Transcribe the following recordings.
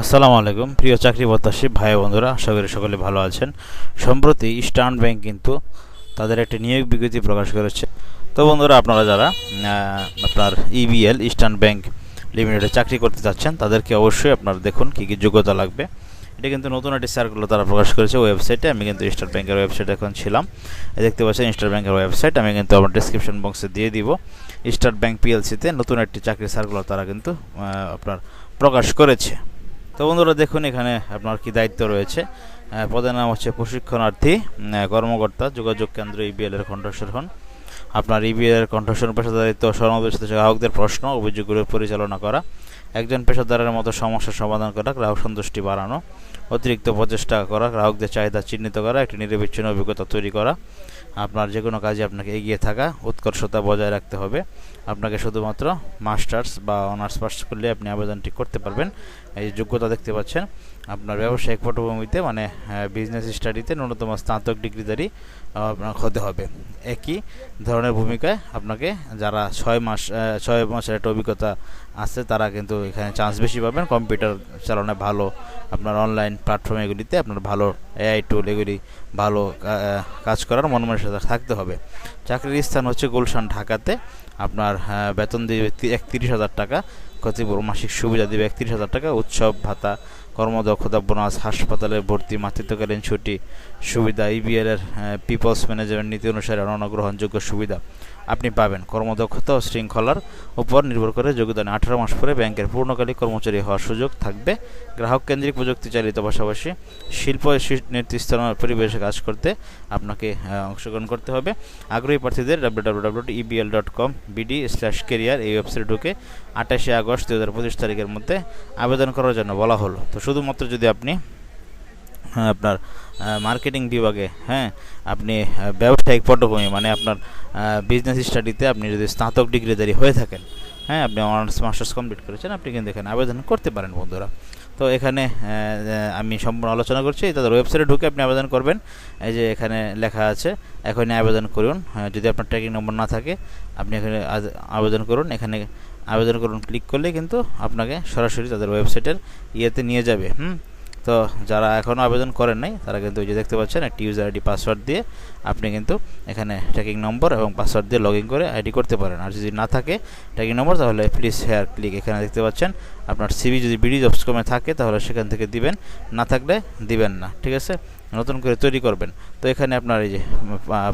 আসসালামু আলাইকুম। প্রিয় চাকরি প্রত্যাশী ভাই বন্ধুরা, আশা করি সকলে ভালো আছেন। সম্প্রতি ইস্টার্ন ব্যাংক কিন্তু তাদের একটি নিয়োগ বিজ্ঞপ্তি প্রকাশ করেছে। তো বন্ধুরা, আপনারা যারা আপনার ইবিএল ইস্টার্ন ব্যাংক লিমিটেডে চাকরি করতে চাচ্ছেন, তাদেরকে অবশ্যই আপনারা দেখুন কী কী যোগ্যতা লাগবে। এটা কিন্তু নতুন একটি সার্কুলার তারা প্রকাশ করেছে ওয়েবসাইটে। আমি কিন্তু স্টেট ব্যাংকের ওয়েবসাইট এখন ছিলাম। দেখতে পাচ্ছেন স্টেট ব্যাংকের ওয়েবসাইট। আমি কিন্তু আমার ডিসক্রিপশন বক্সে দিয়ে দিব। স্টার্ট ব্যাংক পিএলসিতে নতুন একটি চাকরি সার্কুলার তারা কিন্তু আপনার প্রকাশ করেছে। তো বন্ধুরা দেখুন এখানে আপনার কি দায়িত্ব রয়েছে। পদের নাম হচ্ছে প্রশিক্ষণার্থী কর্মকর্তা, যোগাযোগ কেন্দ্র ইবিএল এর কণ্ঠস্বর হন। আপনার ইবিএল এর কণ্ঠস্বর পেশাদারিত্ব সর্বদর্শিত গ্রাহকদের প্রশ্ন, অভিযোগগুলো পরিচালনা করা, একজন পেশাদারের মতো সমস্যার সমাধান করা, গ্রাহক সন্তুষ্টি বাড়ানো, অতিরিক্ত প্রচেষ্টা করা, গ্রাহকদের চাহিদা চিহ্নিত করা, একটি নিরবিচ্ছিন্ন অভিজ্ঞতা তৈরি করা, আপনার যে কোনো কাজে আপনাকে এগিয়ে থাকা, উৎকর্ষতা বজায় রাখতে হবে। আপনাকে শুধুমাত্র মাস্টার্স বা অনার্স পাস করলে আপনি আবেদনটি করতে পারবেন। এই যোগ্যতা দেখতে পাচ্ছেন, আপনার ব্যবসায়িক পটভূমিতে মানে বিজনেস স্টাডিতে ন্যূনতম স্নাতক ডিগ্রিধারী আপনার হতে হবে। একই ধরনের ভূমিকায় আপনাকে যারা ছয় মাস ছয় মাসের একটা অভিজ্ঞতা আছে, তারা কিন্তু এখানে চান্স বেশি পাবেন। কম্পিউটার চালানো ভালো, আপনার অনলাইন প্ল্যাটফর্ম এগুলিতে আপনার ভালো এআই টুল এগুলি ভালো কাজ করার মনোমানসিকতা থাকতে হবে। চাকরির স্থান হচ্ছে গুলশান, ঢাকাতে। আপনার বেতন দিবে একত্রিশ হাজার টাকা, ক্ষতিপূরণ, মাসিক সুবিধা দিবে একত্রিশ হাজার টাকা, উৎসব, ভাতা, কর্মদক্ষতা, বোনাস, হাসপাতালে ভর্তি, মাতৃত্বকালীন ছুটি, সুবিধা ইবিএল এর পিপলস ম্যানেজমেন্ট নীতি অনুসারে অনন্য গ্রহণযোগ্য সুবিধা। আপনি পাবেন কর্মদক্ষতা ও শৃঙ্খলার উপর নির্ভর করে যোগদান আঠারো মাস পরে ব্যাংকের পূর্ণকালী কর্মচারী হওয়ার সুযোগ থাকবে। গ্রাহক কেন্দ্রিক প্রযুক্তি চালিত পাশাপাশি শিল্প ও নেতৃস্থান পরিবেশে কাজ করতে আপনাকে অংশগ্রহণ করতে হবে। আগ্রহী প্রার্থীদের W W W EBL dot com BD slash career এই ওয়েবসাইটে ঢুকে আঠাশে আগস্ট দু হাজার পঁচিশ তারিখের মধ্যে আবেদন করার জন্য বলা হলো। তো শুধুমাত্র যদি আপনি আপনার মার্কেটিং বিভাগে হ্যাঁ আপনি ব্যবসায়িক পটভূমি মানে আপনার বিজনেস স্টাডিতে আপনি যদি স্নাতক ডিগ্রিধারী হয়ে থাকেন হ্যাঁ আপনি অনার্স মাস্টার্স কমপ্লিট করেছেন আপনি কিন্তু এখানে আবেদন করতে পারেন বন্ধুরা। তো এখানে আমি সম্পূর্ণ আলোচনা করছি তাদের ওয়েবসাইটে ঢুকে আপনি আবেদন করবেন। এই যে এখানে লেখা আছে এখনই আবেদন করুন। হ্যাঁ, যদি আপনার ট্র্যাকিং নম্বর না থাকে আপনি এখানে আবেদন করুন। এখানে আবেদন করুন ক্লিক করলে কিন্তু আপনাকে সরাসরি তাদের ওয়েবসাইটের ইয়েতে নিয়ে যাবে হুম? তো যারা এখনও আবেদন করেন নাই, তারা কিন্তু ওই যে দেখতে পাচ্ছেন একটি ইউজার আইডি পাসওয়ার্ড দিয়ে আপনি কিন্তু এখানে ট্র্যাকিং নম্বর এবং পাসওয়ার্ড দিয়ে লগ করে আইডি করতে পারেন। আর যদি না থাকে ট্র্যাকিং নম্বর তাহলে প্লিজ হেয়ার ক্লিক এখানে দেখতে পাচ্ছেন আপনার সিবি যদি বিডি জবস কমে থাকে, তাহলে সেখান থেকে দিবেন। না থাকলে দিবেন না, ঠিক আছে? নতুন করে তৈরি করবেন। তো এখানে আপনার এই যে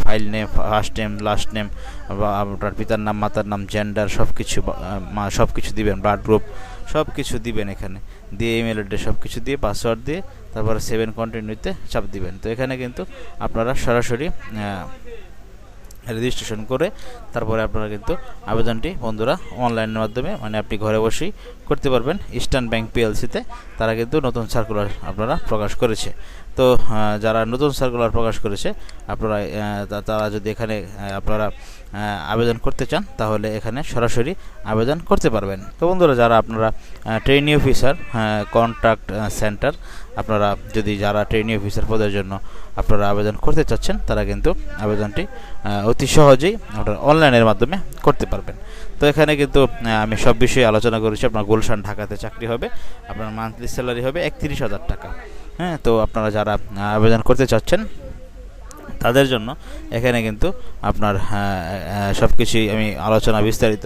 file name first name last name বা, আপনার পিতার নাম, মাতার নাম জেন্ডার সব কিছু সব কিছু দিবেন। ব্লাড গ্রুপ সব কিছু দিবেন এখানে। দিয়ে ইমেল অ্যাড্রেস সব কিছু দিয়ে পাসওয়ার্ড দিয়ে, তারপরে সেভেন কন্টিনিউতে চাপ দিবেন। তো এখানে কিন্তু আপনারা সরাসরি রেজিস্ট্রেশন করে তারপরে আপনারা কিন্তু আবেদনটি বন্ধুরা অনলাইনের মাধ্যমে মানে আপনি ঘরে বসেই করতে পারবেন। ইস্টার্ন ব্যাংক পিএলসিতে তারা কিন্তু নতুন সার্কুলার আপনারা প্রকাশ করেছে। তো যারা নতুন সার্কুলার প্রকাশ করেছে, আপনারা তারা যদি এখানে আপনারা আবেদন করতে চান, তাহলে এখানে সরাসরি আবেদন করতে পারবেন। তো বন্ধুরা, যারা আপনারা ট্রেনিং অফিসার কন্ট্রাক্ট সেন্টার আপনারা যদি যারা ট্রেনিং অফিসার পদের জন্য আপনারা আবেদন করতে চাচ্ছেন, তারা কিন্তু আবেদনটি অতি সহজেই আপনারা অনলাইনের মাধ্যমে করতে পারবেন। তো এখানে কিন্তু আমি সব বিষয়ে আলোচনা করেছি, আপনার গুলশান ঢাকাতে চাকরি হবে, আপনার মান্থলি স্যালারি হবে একত্রিশ হাজার টাকা। হ্যাঁ তো আপনারা যারা আবেদন করতে চাচ্ছেন, তাদের জন্য এখানে কিন্তু আপনার সব কিছুই আমি আলোচনা বিস্তারিত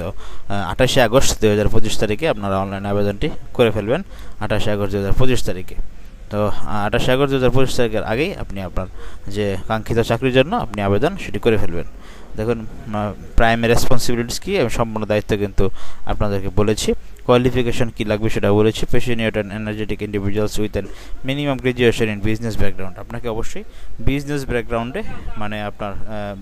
আঠাশে আগস্ট দু হাজার পঁচিশ তারিখে আপনারা অনলাইন আবেদনটি করে ফেলবেন, আঠাশে আগস্ট দু হাজার পঁচিশ তারিখে। তো আঠাশে আগস্ট দু হাজার পঁচিশ তারিখের আগেই আপনি আপনার যে কাঙ্ক্ষিত চাকরির জন্য আপনি আবেদন সেটি করে ফেলবেন। দেখুন প্রাইমারি রেসপন্সিবিলিটিস কী, আমি সম্পূর্ণ দায়িত্ব কিন্তু আপনাদেরকে বলেছি। কোয়ালিফিকেশন কি লাগবে সেটা বলেছি patient and energetic individuals with an minimum graduation in business background আপনাকে অবশ্যই বিজনেস ব্যাকগ্রাউন্ডে মানে আপনার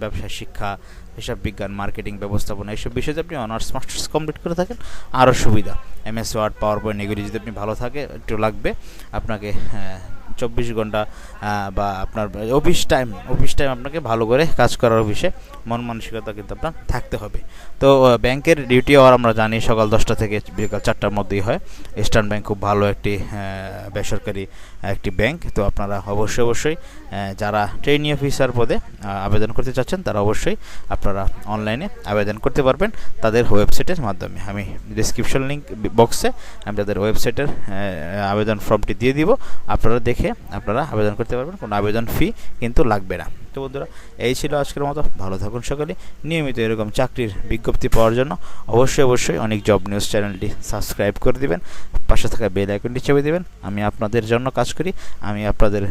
ব্যবসা শিক্ষা হিসাব বিজ্ঞান, মার্কেটিং, ব্যবস্থাপনা, এইসব বিষয়ে আপনি অনার্স, মাস্টার্স কমপ্লিট করে থাকেন আরও সুবিধা। এমএস, ওয়ার্ড, পাওয়ার পয়েন্ট, এগুলি যদি আপনি ভালো থাকে, একটু লাগবে। আপনাকে চব্বিশ ঘণ্টা বা আপনার অফিস টাইম অফিস টাইম আপনাকে ভালো করে কাজ করার অফিসে মন মানসিকতা কিন্তু আপনার থাকতে হবে। তো ব্যাংকের ডিউটি আওয়ার আমরা জানি সকাল দশটা থেকে বিকাল চারটার মধ্যেই হয়। ইস্টার্ন ব্যাংক খুব ভালো একটি বেসরকারি, একটি ব্যাংক। তো আপনারা অবশ্যই অবশ্যই যারা ট্রেনি অফিসার পদে আবেদন করতে চাচ্ছেন, তারা অবশ্যই আপনারা অনলাইনে আবেদন করতে পারবেন তাদের ওয়েবসাইটের মাধ্যমে। আমি ডিসক্রিপশন লিঙ্ক বক্সে আমি তাদের ওয়েবসাইটের আবেদন ফর্মটি দিয়ে দিব। আপনারা দেখে আপনারা আবেদন করতে পারবেন। কোনো আবেদন ফি কিন্তু লাগবে না। তো বন্ধুরা, এই ছিল আজকের মতো। ভালো থাকুন সকলে। নিয়মিত এরকম চাকরির বিজ্ঞপ্তি পাওয়ার জন্য অবশ্যই অবশ্যই অনেক জব নিউজ চ্যানেলটি সাবস্ক্রাইব করে দিবেন। পাশে থাকা বেল আইকনটি চেপে দেবেন। আমি আপনাদের জন্য কাজ করি, আমি আপনাদের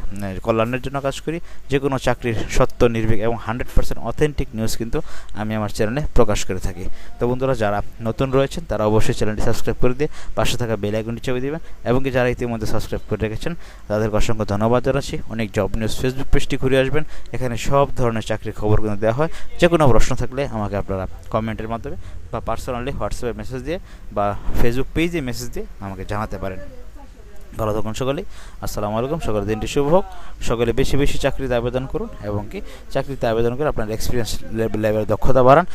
কল্যাণের জন্য কাজ করি। যে কোনো চাকরির সত্য, নির্ভীক এবং হান্ড্রেড পার্সেন্ট অথেন্টিক নিউজ কিন্তু আমি আমার চ্যানেলে প্রকাশ করে থাকি। তো বন্ধুরা, যারা নতুন রয়েছেন, তারা অবশ্যই চ্যানেলটি সাবস্ক্রাইব করে দিয়ে পাশে থাকা বেল আইকনটি চেপে দেবেন এবং কি যারা ইতিমধ্যে সাবস্ক্রাইব করে রেখেছেন, তাদেরকে অসংখ্য ধন্যবাদ জানাচ্ছি। অনেক জব নিউজ ফেসবুক পেজটি ঘুরে আসবেন। এখানে সব ধরনের চাকরির খবর কিন্তু দেওয়া হয়। যে কোনো প্রশ্ন থাকলে আমাকে আপনারা কমেন্টের মাধ্যমে বা পার্সোনালি হোয়াটসঅ্যাপে মেসেজ দিয়ে বা ফেসবুক পেজে মেসেজ দিয়ে আমাকে জানাতে পারেন। ভালো থাকুন সকলেই আসসালামু আলাইকুম সকলের দিনটি শুভ হোক। সকলে বেশি বেশি চাকরিতে আবেদন করুন এবং কি চাকরিতে আবেদন করে আপনার এক্সপিরিয়েন্স লেভেল দক্ষতা বাড়ান।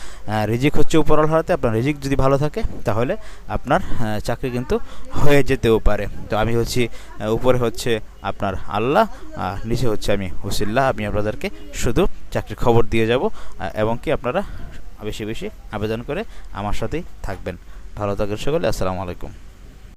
রিজিক হচ্ছে উপরল হারাতে আপনার রিজিক যদি ভালো থাকে তাহলে আপনার চাকরি কিন্তু হয়ে যেতেও পারে। তো আমি হচ্ছি উপরে হচ্ছে আপনার আল্লাহ, আর নিচে হচ্ছে আমি হুসিল্লাহ আমি আপনাদেরকে শুধু চাকরির খবর দিয়ে যাব এবং কি আপনারা বেশি বেশি আবেদন করে আমার সাথেই থাকবেন। ভালো থাকেন সকলে, আসসালামু আলাইকুম।